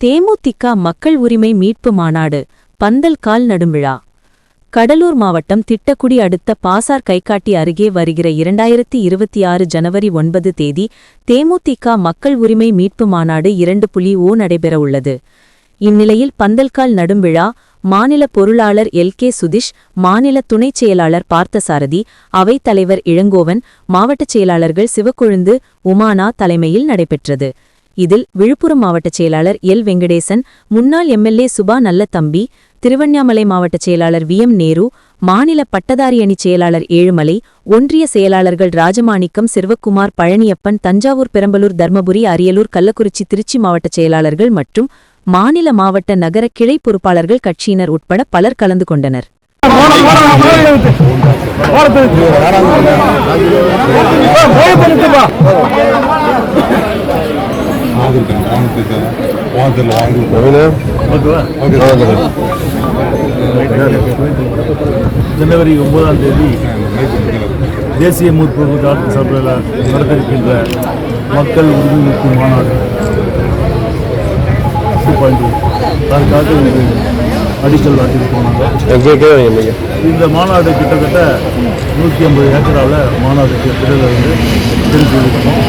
தேமுதிக மக்கள் உரிமை மீட்பு மாநாடு பந்தல் கால் நடும் கடலூர் மாவட்டம் திட்டக்குடி அடுத்த பாசார் கைகாட்டி அருகே வருகிற இரண்டாயிரத்தி இருபத்தி ஆறு ஜனவரி ஒன்பது தேதி தேமுதிக மக்கள் உரிமை மீட்பு மாநாடு இரண்டு புள்ளி ஓ நடைபெறவுள்ளது இந்நிலையில் பந்தல்கால் நடும்விழா மாநில பொருளாளர் எல். கே. சுதிஷ் மாநில துணைச் செயலாளர் பார்த்தசாரதி அவைத் தலைவர் இளங்கோவன் மாவட்டச் செயலாளர்கள் சிவக்கொழுந்து உமானா தலைமையில் நடைபெற்றது. இதில் விழுப்புரம் மாவட்டச் செயலாளர் எல் வெங்கடேசன் முன்னாள் எம்எல்ஏ சுபா நல்லதம்பி திருவண்ணாமலை மாவட்டச் செயலாளர் வி எம் நேரு மாநில பட்டதாரி அணி செயலாளர் ஏழுமலை ஒன்றிய செயலாளர்கள் ராஜமாணிக்கம் சிறுவக்குமார் பழனியப்பன் தஞ்சாவூர் பெரம்பலூர் தர்மபுரி அரியலூர் கள்ளக்குறிச்சி திருச்சி மாவட்டச் செயலாளர்கள் மற்றும் மாநில மாவட்ட நகர கிளை பொறுப்பாளர்கள் கட்சியினர் உட்பட பலர் கலந்து கொண்டனர் வாங்கல ஜனவரி ஒன்பதாம் தேதி தேசிய முற்போக்கு டாக்டர் சபையில் நடத்திருக்கின்ற மக்கள் உறுதிமொழிக்கு மாநாடு. அதுக்காக அடிக்கல் நாட்டில் போனாங்க. இந்த மாநாடு கிட்டத்தட்ட நூற்றி ஐம்பது ஏக்கராவில் மாநாடுக்கு திடல வந்து தெரிஞ்சுருக்கோம்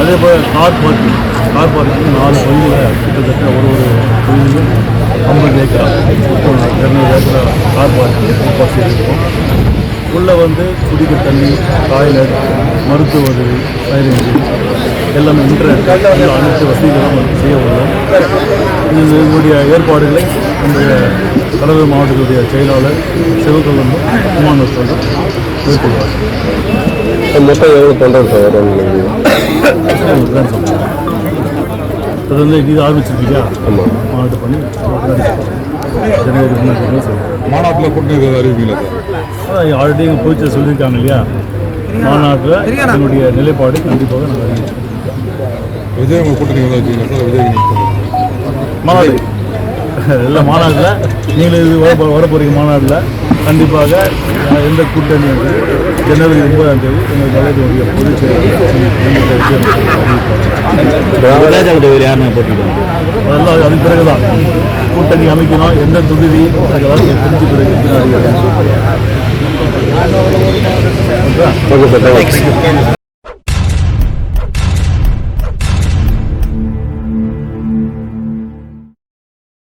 அதே போல் கார் பார்க்கிங். கார் பார்க்கிங் நாலு பகுதியில் கிட்டத்தட்ட ஒரு ஒரு பகுதியும் ஐம்பது ஏக்கரா இரநூறு ஏக்கரா கார் பார்க்கிங் ஏற்பாடு செய்திருக்கோம் உள்ளே வந்து குடிக்க தண்ணி டாய்லெட் மருத்துவ உதவி ஃபயரிங் எல்லாமே இன்டர்நெட் எல்லா அனைத்து வசதிகளும் வந்து செய்ய உள்ளோம். இது இதனுடைய ஏற்பாடுகளை நம்முடைய கடலூர் மாவட்டத்துடைய செயலாளர் சிவகொல்லன் குமார் சொல்லும் மேற்கொள்வார் மொத்தம் எவ்வளோ தொண்டர் சார். அது வந்து இது ஆரம்பிச்சிருக்கீங்க? மாநாட்டு பண்ணி ஜனவரி மாநாட்டில் கூட்டணி ஏதாவது அறிவிக்கல சார் ஆல்ரெடி எங்கள் போச்சு சொல்லியிருக்காங்க இல்லையா? மாநாட்டில் என்னுடைய நிலைப்பாடு கண்டிப்பாக நாங்கள் விஜய் உங்கள் கூட்டணி சார் விஜய் நீங்கள் மாநாடு. எல்லா மாநாட்டில் நீங்கள் இது வர வர போகிறீங்க மாநாட்டில். கண்டிப்பாக எந்த கூட்டணி ஜனவரி ஒன்பதாம் தேதி எங்கள் தலைவருடைய பொதுச் செயலாளர் அதெல்லாம் அது பிறகுதான் கூட்டணி அமைக்கணும் எந்த தொகுதி அதெல்லாம் தெரிஞ்சு பிறகு பின்னாடி